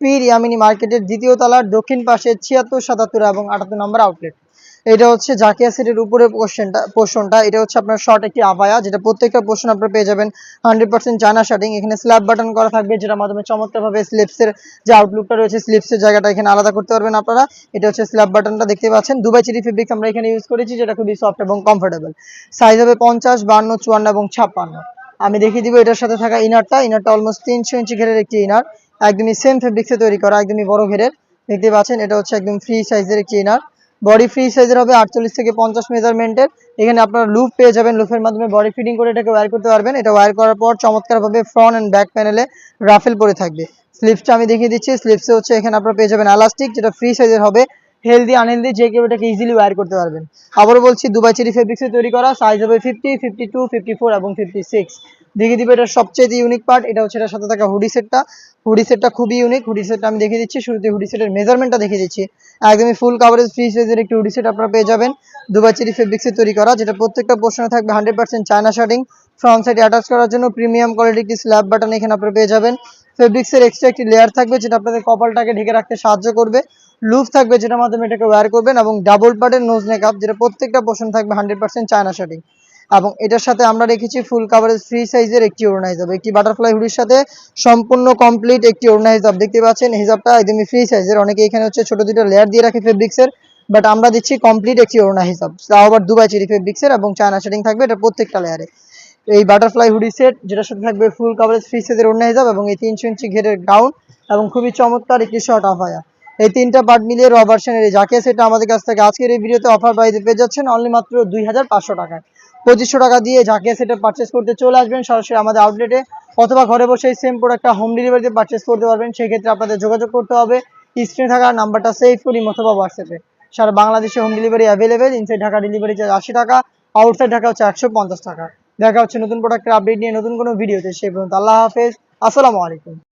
পীর ইয়ামিনী মার্কেটের দ্বিতীয় তলার দক্ষিণ পাশে ছিয়াত্তর, সাতাত্তর এবং আটাত্তর নম্বর আউটলেট এটা হচ্ছে জাকিয়া সেটের উপরে পোর্শনটা পোর্শনটা এটা হচ্ছে আপনার শর্ট একটি আবায়া, যেটা প্রত্যেকটা পোর্শন আপনার পেয়ে যাবেন হান্ড্রেড পার্সেন্ট চায়না শার্টিং এখানে স্ল্যাব বাটন করা থাকবে, যেটার মাধ্যমে চমৎকারভাবে স্লিপসের যে আউটলুকটা রয়েছে স্লিপসের জায়গাটা এখানে আলাদা করতে পারবেন আপনারা। এটা হচ্ছে স্ল্যাব বাটনটা দেখতে পাচ্ছেন। দুবাই চিরি ফেব্রিক আমরা এখানে ইউজ করেছি, যেটা খুবই সফট এবং কমফোর্টেবল সাইজ হবে পঞ্চাশ, বান্ন, চুয়ান্ন এবং ছাপ্পান্ন। আমি দেখিয়ে দিব এটার সাথে থাকা ইনারটা ইনারটা অলমোস্ট তিনশো ইঞ্চি ঘেরের একটি ইনার একদমই সেম ফেব্রিক্সে তৈরি করা, একদমই বড় ঘেরের। দেখতে পাচ্ছেন, এটা হচ্ছে একদম ফ্রি সাইজের একটি ইনার বডি ফ্রি সাইজের হবে আটচল্লিশ থেকে পঞ্চাশ মেজারমেন্টের এখানে আপনারা লুপ পেয়ে যাবেন লুপের মাধ্যমে বডি ফিটিং করে এটাকে ওয়্যার করতে পারবেন। এটা ওয়্যার করার পর চমৎকারভাবে ফ্রন্ট অ্যান্ড ব্যাক প্যানেলে রাফেল পরে থাকবে। স্লিপসটা আমি দেখিয়ে দিচ্ছি। স্লিপসে হচ্ছে এখানে আপনারা পেয়ে যাবেন এলাস্টিক যেটা ফ্রি সাইজের হবে। হেলদি আনহেলদি যে কেউ এটাকে ইজিলি ওয়্যার করতে পারবেন। আবারও বলছি দুবাই চেরি ফেব্রিক্সে তৈরি করা সাইজ হবে fifty fifty two fifty four এবং ফিফটি সিক্স দেখিয়ে দিবে, এটা সবচেয়ে ইউনিক পার্ট এটা হচ্ছে এটার সাথে থাকা হুডি সেটটা হুডি সেটটা খুবই ইউনিক হুডি সেটটা আমি দেখিয়ে দিচ্ছি, শুরুতে হুডি সেটের মেজারমেন্টটা দেখিয়ে দিচ্ছি। একদমই ফুল কাভারেজ ফ্রি সাইজের একটি হুডি সেট আপনারা পেয়ে যাবেন। দুবাই চেরি ফেব্রিক্সে তৈরি করা, যেটা প্রত্যেকটা পোর্শনে থাকবে hundred percent China shirting front সাইডে অ্যাটাচ করার জন্য প্রিমিয়াম কোয়ালিটি একটি স্ল্যাব বাটন এখানে আপনারা পেয়ে যাবেন। ফেব্রিক্সের এক্সট্রা একটি লেয়ার থাকবে, যেটা আপনাদের কপালটাকে ঢেকে রাখতে সাহায্য করবে। লুফ থাকবে, যেটার মাধ্যমে এটাকে ওয়্যার করবেন এবং ডাবল পার্টের নোজ মেকআপ যেটা প্রত্যেকটা পোর্শন থাকবে হান্ড্রেড পার্সেন্ট চায়না শার্টিং এবং এটার সাথে আমরা রেখেছি ফুল কাভারেজ ফ্রি সাইজের একটি ওড়না হিসাব একটি বাটারফ্লাই হুডির সাথে সম্পূর্ণ কমপ্লিট একটি ওড়না হিসাব দেখতে পাচ্ছেন হিসাবটা একদমই ফ্রি সাইজের অনেকে এখানে হচ্ছে ছোট দুটো লেয়ার দিয়ে রাখে ফেব্রিক্সের বাট আমরা দিচ্ছি কমপ্লিট একটি ওড়না হিসাব তাও আবার দুবাই চেরি ফেব্রিক্সের এবং চায়না শার্টিং থাকবে এটা প্রত্যেকটা লেয়ারে এই বাটারফ্লাই হুডি সেট যেটার সাথে থাকবে ফুল কাভারেজ ফ্রি সাইজের ওড়না হিসাব এবং এই তিনশো ইঞ্চি ঘেরের গাউন এবং খুবই চমৎকার একটি শর্ট আফায়া এই তিনটা পার্ট মিলিয়ে র ভার্সনের এই জাকে সেটা আমাদের কাছ থেকে আজকের এই ভিডিওতে অফার প্রাইসে পেয়ে যাচ্ছেন। অনলি মাত্র দুই হাজার পাঁচশো টাকায়। পঁচিশশো টাকা দিয়ে জাকে সেটা পারচেস করতে চলে আসবেন, সরাসরি আমাদের আউটলেটে অথবা ঘরে বসে সেম প্রোডাক্টটা হোম ডেলিভারিতে পারচেস করতে পারবেন সেই ক্ষেত্রে আপনাদের যোগাযোগ করতে হবে। স্ক্রিনে থাকা নাম্বারটা সেভ করি অথবা হোয়াটসঅ্যাপে সারা বাংলাদেশে home delivery available inside Dhaka delivery charge আশি টাকা আউটসাইড ঢাকা হচ্ছে একশো পঞ্চাশ টাকা। দেখা হচ্ছে নতুন প্রোডাক্টের আপডেট নিয়ে নতুন কোনো ভিডিওতে সেই পর্যন্ত আল্লাহ হাফেজ, আসসালামু আলাইকুম।